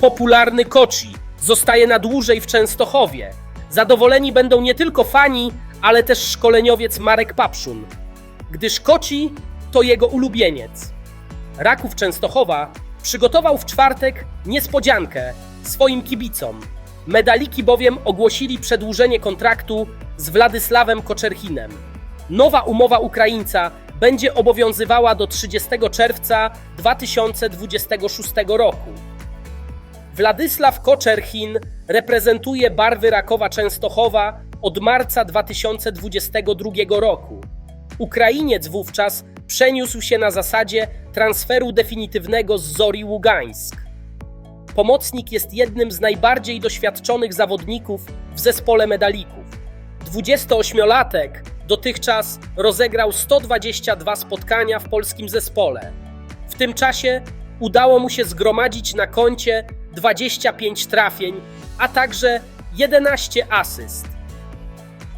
popularny Koci zostaje na dłużej w Częstochowie. Zadowoleni będą nie tylko fani, ale też szkoleniowiec Marek Papszun, gdyż Koci to jego ulubieniec. Raków Częstochowa przygotował w czwartek niespodziankę swoim kibicom. Medaliki bowiem ogłosili przedłużenie kontraktu z Władysławem Koczerchinem. Nowa umowa Ukraińca będzie obowiązywała do 30 czerwca 2026 roku. Władysław Koczerchin reprezentuje barwy Rakowa Częstochowa od marca 2022 roku. Ukrainiec wówczas przeniósł się na zasadzie transferu definitywnego z Zori Ługańsk. Pomocnik jest jednym z najbardziej doświadczonych zawodników w zespole medalików. 28-latek dotychczas rozegrał 122 spotkania w polskim zespole. W tym czasie udało mu się zgromadzić na koncie 25 trafień, a także 11 asyst.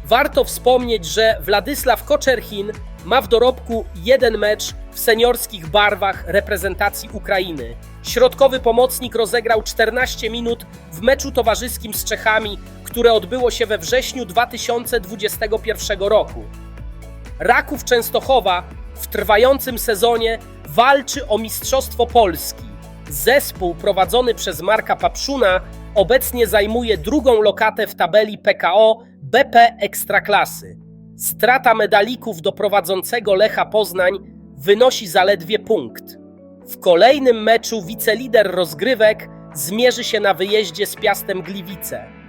Warto wspomnieć, że Władysław Koczerchin ma w dorobku jeden mecz w seniorskich barwach reprezentacji Ukrainy. Środkowy pomocnik rozegrał 14 minut w meczu towarzyskim z Czechami, które odbyło się we wrześniu 2021 roku. Raków Częstochowa w trwającym sezonie walczy o Mistrzostwo Polski. Zespół prowadzony przez Marka Papszuna obecnie zajmuje drugą lokatę w tabeli PKO BP Ekstraklasy. Strata medalików do prowadzącego Lecha Poznań wynosi zaledwie punkt. W kolejnym meczu wicelider rozgrywek zmierzy się na wyjeździe z Piastem Gliwice.